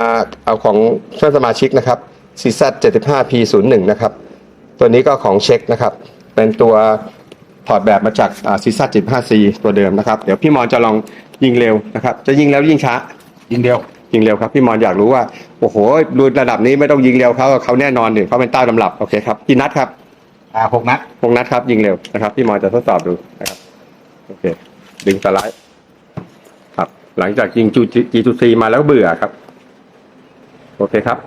อ่าเอาของเพื่อนสมาชิกนะครับ CZ 75 P01 นะครับ ตัวนี้ก็ของเช็คนะครับ เป็นตัวถอดแบบมาจากอ่า CZ 75 C ตัวเดิมนะครับ เดี๋ยวพี่มอนจะลองยิงเร็วนะครับ จะยิงแล้วยิงช้า ยิงเดียวยิงเร็วครับ พี่มอนอยากรู้ว่า โอ้โหดูระดับนี้ไม่ต้องยิงเร็วเขาเขาแน่นอนดิเขาเป็นเต้าตำรับ โอเคครับกี่นัดครับ อ่าหกนัดหกนัดครับ ยิงเร็วนะครับ พี่มอนจะทดสอบดูนะครับ โอเค ดึงสไลด์ ครับ หลังจากยิงจูจีจูซีมาแล้วเบื่อครับโอเคครับ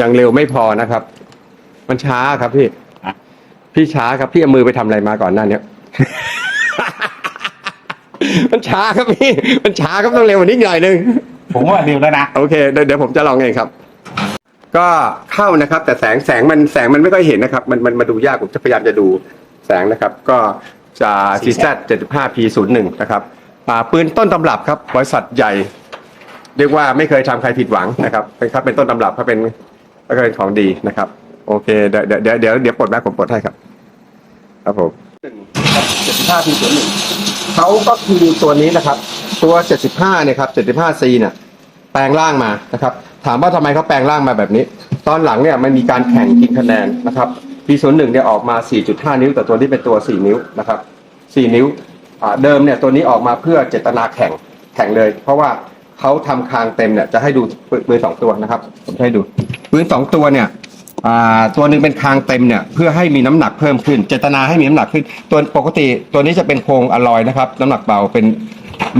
ยังเร็วไม่พอนะครับ มันช้าครับพี่อะพี่ช้าครับพี่เอามือไปทำอะไรมาก่อนหน้าเนี้ย มันช้าครับพี่ มันช้าครับต้องเร็วกว่านี้หน่อยนึง ผมว่าเร็วแล้วนะ โอเคเดี๋ยวเดี๋ยวผมจะลองเองครับ ก็เข้านะครับ แต่แสงแสงมันแสงมันไม่ค่อยเห็นนะครับ มันมันมาดูยากผมจะพยายามจะดูแสงนะครับ ก็จะ CZ 75 P01 นะครับอ่า ปืนต้นตำรับครับบริษัทใหญ่ เรียกว่าไม่เคยทำใครผิดหวังนะครับเป็นครับเป็นต้นตำรับเขาเป็นเขาเป็นของดีนะครับ โอเคเดี๋ยวเดี๋ยวเดี๋ยวเดี๋ยวปลดแบ็คผมปลดให้ครับ ครับผม75 P01 เจ็ดสิบห้าพีตัวหนึ่งเขาก็คือตัวนี้นะครับ ตัว75เนี่ยครับ 75C เนี่ยแปลงร่างมานะครับ ถามว่าทำไมเขาแปลงร่างมาแบบนี้ ตอนหลังเนี่ยมันมีการแข่งกินคะแนนนะครับปีศูนย์หนึ่งเนี่ยออกมา 4.5 นิ้ว แต่ตัวนี้เป็นตัว 4 นิ้วนะครับ 4 นิ้ว เดิมเนี่ยตัวนี้ออกมาเพื่อเจตนาแข่งแข่งเลย เพราะว่าเขาทำคางเต็มเนี่ยจะให้ดูปืนสองตัวนะครับ ผมให้ดูปืนสองตัวเนี่ยตัวหนึ่งเป็นคางเต็มเนี่ยเพื่อให้มีน้ำหนักเพิ่มขึ้น เจตนาให้มีน้ำหนักขึ้น ตัวปกติตัวนี้จะเป็นโครงอลลอยนะครับ น้ำหนักเบาเป็น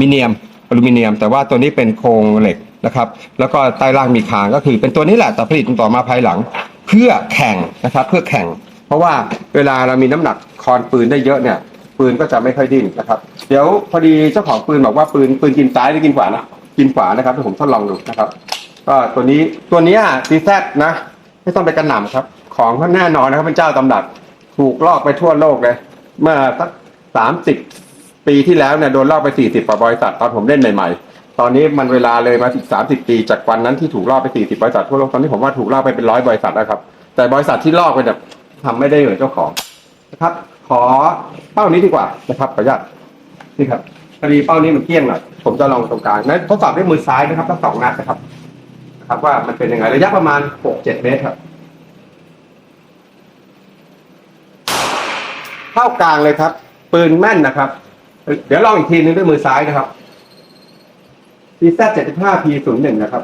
มิเนียมอลูมิเนียม แต่ว่าตัวนี้เป็นโครงเหล็กนะครับ แล้วก็ใต้ล่างมีคางก็คือเป็นตัวนี้แหละแต่ผลิตต่อมาภายหลัง เพื่อแข่งนะครับเพื่อแข่ง เพราะว่าเวลาเรามีน้ำหนักคอนปืนได้เยอะเนี่ย ปืนก็จะไม่ค่อยดิ้นนะครับ เดี๋ยวพอดีเจ้าของปืนบอกว่าปืนปืนกินซ้ายหรือกินขวานะกินขวานะครับเดี๋ยวผมทดลองดูนะครับ ก็ตัวนี้ตัวนี้ซีแซนะ ไม่ต้องไปกระหน่ำครับ ของเขาแน่นอนนะครับเป็นเจ้าตำรับถูกลอกไปทั่วโลกเลย เมื่อสักสามสิบปีที่แล้วเนี่ยโดนลอกไปสี่สิบกว่าบริษัทตอนผมเล่นใหม่ๆ ตอนนี้มันเวลาเลยมาถึงสามสิบปีจากวันนั้นที่ถูกลอกไปสี่สิบบริษัททั่วโลกตอนนี้ผมว่าถูกลอกไปเป็นร้อยบริษัทแล้วครับ แต่บริษัทที่ลอกไปเนี่ยทำไม่ได้เหมือนเจ้าของนะครับ ขอเป้านี้ดีกว่านะครับขออนุญาตนี่ครับพอดีเป้านี้มันเกี้ยงหน่อยผมจะลองตรงกลางนั้นทดสอบด้วยมือซ้ายนะครับทั้งสองนัดนะครับนะครับว่ามันเป็นยังไงระยะประมาณหกเจ็ดเมตรครับเข้ากลางเลยครับ ปืนแม่นนะครับ เดี๋ยวลองอีกทีนึงด้วยมือซ้ายนะครับ CZ 75 P01 นะครับ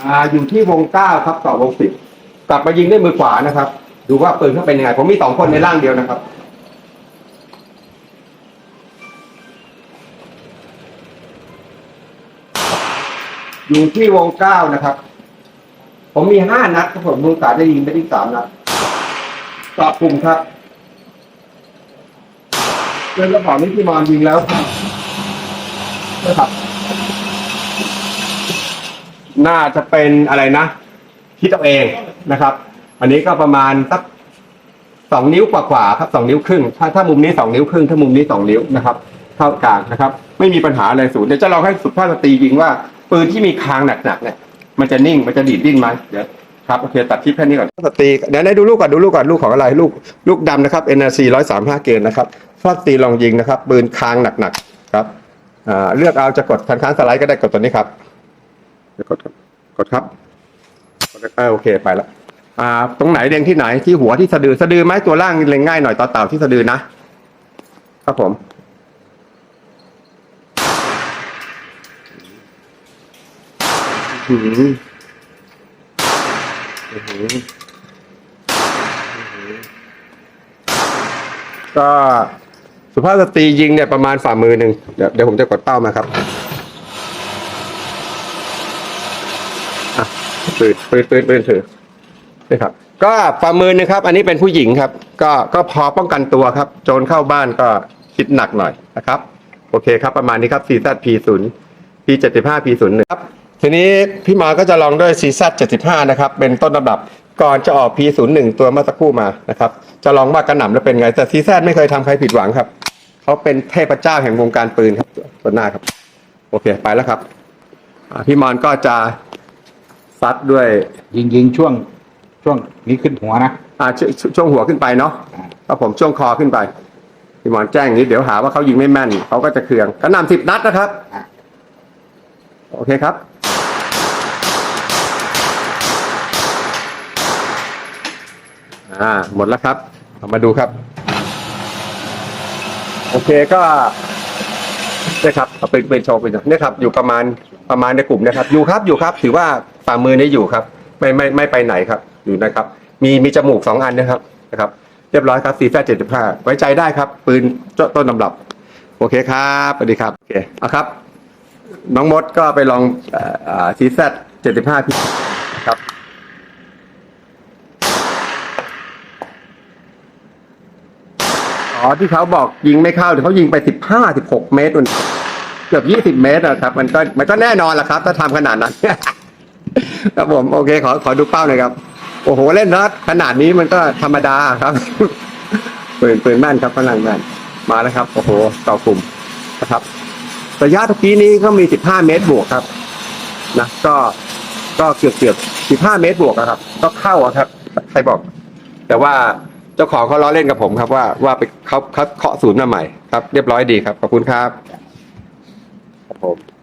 อ่าอยู่ที่วงเก้าครับต่อวงสิบ กลับมายิงด้วยมือขวานะครับ ดูว่าปืนเขาเป็นยังไงผมมีสองคนในร่างเดียวนะครับ อยู่ที่วงเก้านะครับ ผมมีห้านัดครับผมมือขวาได้ยิงไปที่สามนัดตอบกลุ่มครับเรื่องกระเป๋านี้ที่มอนยิงแล้วนะครับน่าจะเป็นอะไรนะคิดเอาเอง นะครับ อันนี้ก็ประมาณสักสองนิ้วกว่าๆครับสองนิ้วครึ่ง ถ้าถ้ามุมนี้สองนิ้วครึ่งถ้ามุมนี้สองนิ้วนะครับเท่ากลางนะครับ ไม่มีปัญหาอะไรศูนย์เดี๋ยวจะลองให้สุภาพสตรียิงว่าปืนที่มีคางหนักๆเนี่ยมันจะนิ่งมันจะดีดดิ้นไหมเดี๋ยวครับโอเคตัดคลิปแค่นี้ก่อนสตรีเดี๋ยวได้ดูลูกก่อนดูลูกก่อนลูกของอะไรลูกลูกดำนะครับ NRC ร้อยสามห้าเกณฑ์นะครับฟาดตีลองยิงนะครับปืนคางหนักๆครับอ่าเลือกเอาจะกดคันค้างสไลด์ก็ได้กดตัวนี้ครับเดี๋ยวกดครับกดครับกด เออโอเคไปแล้วอ่า ตรงไหนเล็งที่ไหนที่หัวที่สะดือสะดือไหมตัวล่างเล็งง่ายหน่อยต่อเต่าที่สะดือนะครับผม อื้อหืออื้อหืออื้อหือก็สุภาพสตรียิงเนี่ยประมาณฝ่ามือหนึ่งเดี๋ยวเดี๋ยวผมจะกดเป้ามาครับอะ ปืนปืนปืนปืนถือนี่ครับ ก็ฝ่ามือนึงครับ อันนี้เป็นผู้หญิงครับ ก็ก็พอป้องกันตัวครับ โจรเข้าบ้านก็คิดหนักหน่อยนะครับ โอเคครับ ประมาณนี้ครับ CZ P0 P75 P01 ครับ ทีนี้พี่มอก็จะลองด้วย CZ 75นะครับ เป็นต้นตำรับก่อนจะออก P01 ตัวเมื่อสักครู่มานะครับ จะลองว่ากระหน่ำแล้วเป็นไง แต่ CZ ไม่เคยทำใครผิดหวังครับ เขาเป็นเทพเจ้าแห่งวงการปืนครับตัวหน้าครับ โอเค ไปแล้วครับพี่มอนก็จะ ซัดด้วย ยิงยิงช่วงช่วงนี้ขึ้นหัวนะอ่าชชช่วงหัวขึ้นไปเนาะอ่าครับผมช่วงคอขึ้นไปพี่หมอนแจ้งอย่างนี้เดี๋ยวหาว่าเขายิงไม่แม่นเขาก็จะเคืองกระหน่ำสิบนัดนะครับ โอเคครับอ่าหมดแล้วครับเอามาดูครับ โอเคก็เนี่ยครับเอาเป็นเป็นโชว์เป็นโชว์เนี่ยครับ อยู่ประมาณประมาณในกลุ่มนะครับ อยู่ครับอยู่ครับ ถือว่า ฝ่ามือนี้อยู่ครับ ไม่ไม่ไม่ไปไหนครับ อยู่นะครับ มีมีจมูกสองอันนะครับนะครับ เรียบร้อยครับซีแซเจ็ดสิบห้าไว้ใจได้ครับ ปืนต้นลำดับ โอเคครับสวัสดีครับโอเคเอาครับ น้องมดก็ไปลองซีแซเจ็ดสิบห้าพี่ครับอ๋อที่เขาบอกยิงไม่เข้าเดี๋ยวเขายิงไปสิบห้าสิบหกเมตรเกือบยี่สิบเมตรนะครับ มันก็มันก็แน่นอนแหละครับ ถ้าทำขนาดนั้น ครับผมโอเค ขอขอดูเป้าหน่อยครับ โอ้โหเล่นนัดขนาดนี้มันก็ธรรมดาครับปืนปืนแม่นครับพลังแม่นมาแล้วครับ โอ้โหต่อกลุ่มนะครับ ระยะตะกี้นี้ก็มีสิบห้าเมตรบวกครับนะก็ก็เกือบเกือบสิบห้าเมตรบวกอะครับ ก็เข้าครับใครบอก แต่ว่าเจ้าของเขาล้อเล่นกับผมครับ ว่าว่าไปเขาเขาเคาะศูนย์มาใหม่ครับ เรียบร้อยดีครับขอบคุณครับครับผม